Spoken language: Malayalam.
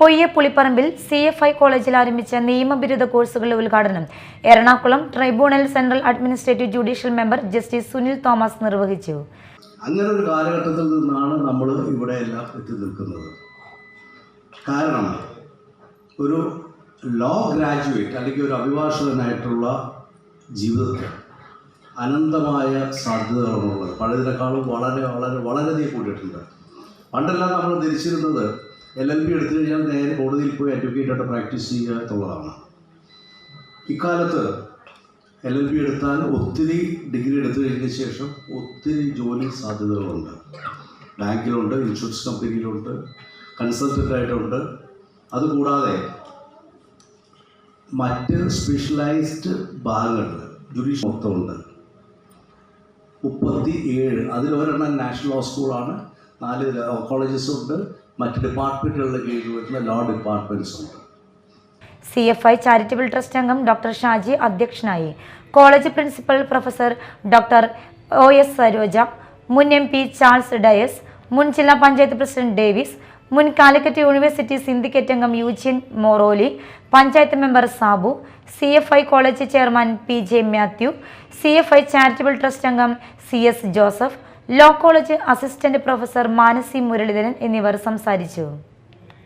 പൊയ്യ പുളിപ്പറമ്പിൽ സി എഫ് ഐ കോളേജിൽ ആരംഭിച്ച നിയമബിരുദ കോഴ്സുകളുടെ ഉദ്ഘാടനം Ernakulam tribunal central administrative judicial member justice Sunil Thomas നിർവഹിച്ചു. അങ്ങനെ ഒരു കാലഘട്ടത്തിൽ നിന്നാണ് നമ്മൾ ഇവിടെ എല്ലാം എത്തി നിൽക്കുന്നത്. കാരണം ഒരു ലോ ഗ്രാജുവേറ്റ് അല്ലെങ്കിൽ ഒരു അഭിഭാഷകനായിട്ടുള്ള ജീവിതത്തിൽ അനന്തമായ സാധ്യതകളാണുള്ളത്. പഴയതിനേക്കാളും വളരെ വളരെ വളരെയധികം കൂടിയിട്ടുണ്ട്. പണ്ടെല്ലാം നമ്മൾ ധരിച്ചിരുന്നത് എൽ എൽ ബി എടുത്തു കഴിഞ്ഞാൽ നേരെ കോടതിയിൽ പോയി അഡ്വക്കേറ്റായിട്ട് പ്രാക്ടീസ് ചെയ്യുക എന്നുള്ളതാണ്. ഇക്കാലത്ത് എൽ എൽ ബി എടുത്താൽ ഒത്തിരി ഡിഗ്രി എടുത്തു കഴിഞ്ഞ ശേഷം ഒത്തിരി ജോലി സാധ്യതകളുണ്ട്. ബാങ്കിലുണ്ട് ഇൻഷുറൻസ് കമ്പനിയിലുണ്ട് കൺസൾട്ടന്റ് ആയിട്ടുണ്ട്. അതുകൂടാതെ മറ്റ് സ്പെഷ്യലൈസ്ഡ് ഭാഗങ്ങളിൽ ജുഡീഷ്യൽ മൊത്തമുണ്ട്. മുപ്പത്തി ഏഴ് അതിലൊരെണ്ണം നാഷണൽ ലോ സ്കൂളാണ് നാല് കോളേജസ് ഉണ്ട്. മറ്റ് ഡിപ്പാർട്ട്മെന്റുകളുടെ കീഴിൽ വരുന്ന ലോ ഡിപ്പാർട്ട്മെന്റ്സ് ഉണ്ട്. C F I charitable trust അംഗം ഡോക്ടർ ഷാജി അധ്യക്ഷനായി. College principal professor doctor O S Saroja മുൻ എം പി ചാൾസ് ഡയസ് മുൻ ജില്ലാ പഞ്ചായത്ത് പ്രസിഡന്റ് ഡേവിസ് മുൻ കാലിക്കറ്റ് യൂണിവേഴ്സിറ്റി സിൻഡിക്കേറ്റ് അംഗം Eugene Moroli panchayat member Sabu C F I college chairman P J Mathew C F I charitable trust അംഗം C S Joseph law college assistant professor Manasi Muraleedharan എന്നിവർ സംസാരിച്ചു.